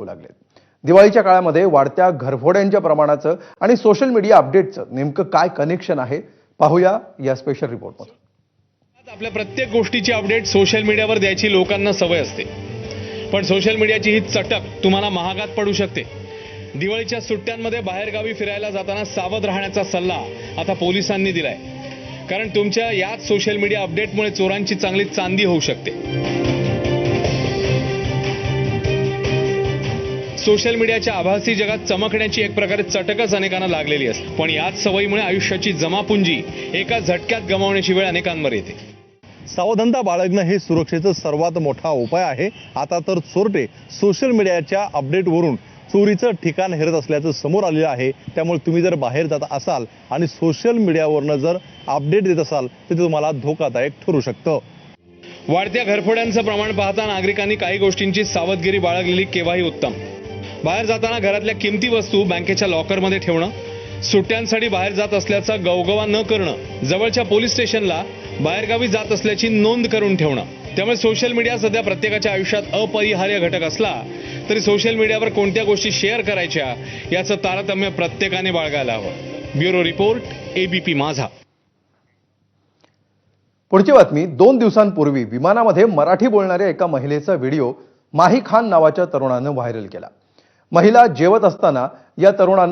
येऊ लागलेत. दिवाळीच्या काळामध्ये वाढत्या घरफोड्यांच्या प्रमाणाचं आणि सोशल मीडिया अपडेटचं नेमकं काय कनेक्शन आहे पाहूया या स्पेशल रिपोर्टमध्ये आपल्या प्रत्येक गोष्टीची अपडेट सोशल मीडियावर द्यायची लोकांना सवय असते. पण सोशल मीडियाची ही चटक तुम्हाला महागात पडू शकते. दिवाळीच्या सुट्ट्यांमध्ये बाहेरगावी फिरायला जाताना सावध राहण्याचा सल्ला आता पोलिसांनी दिलाय. कारण तुमच्या याच सोशल मीडिया अपडेटमुळे चोरांची चांगली चांदी होऊ शकते. सोशल मीडियाच्या आभासी जगात चमकण्याची एक प्रकारे चटकच अनेकांना लागलेली असते. पण याच सवयीमुळे आयुष्याची जमापुंजी एका झटक्यात गमावण्याची वेळ अनेकांवर येते. सावधानता बाळगणं हे सुरक्षेचा सर्वात मोठा उपाय आहे. आता तर चोरटे सोशल मीडियाच्या अपडेटवरून चोरीचं ठिकाण हेरत असल्याचं समोर आलेलं आहे. त्यामुळे तुम्ही जर बाहेर जात असाल आणि सोशल मीडियावरनं जर अपडेट देत असाल तर ते तुम्हाला धोकादायक ठरू शकतं. वाढत्या घरफोड्यांचं प्रमाण पाहता नागरिकांनी काही गोष्टींची सावधगिरी बाळगलेली केव्हाही उत्तम. बाहेर जाताना घरातल्या किमती वस्तू बँकेच्या लॉकरमध्ये ठेवणं सुट्ट्यांसाठी बाहेर जात असल्याचा गवगवा न करणं जवळच्या पोलीस स्टेशनला बाहेरगावी जात असल्याची नोंद करून ठेवणं. त्यामुळे सोशल मीडिया सध्या प्रत्येकाच्या आयुष्यात अपरिहार्य घटक असला तरी सोशल मीडियावर कोणत्या गोष्टी शेअर करायच्या याचं तारतम्य प्रत्येकाने बाळगायला हवं. ब्युरो रिपोर्ट एबीपी माझा. पुढची बातमी दोन दिवसांपूर्वी विमानामध्ये मराठी बोलणाऱ्या एका महिलेचा व्हिडिओ माही खान नावाच्या तरुणानं व्हायरल केला. महिला जेवत असताना या तरुणानं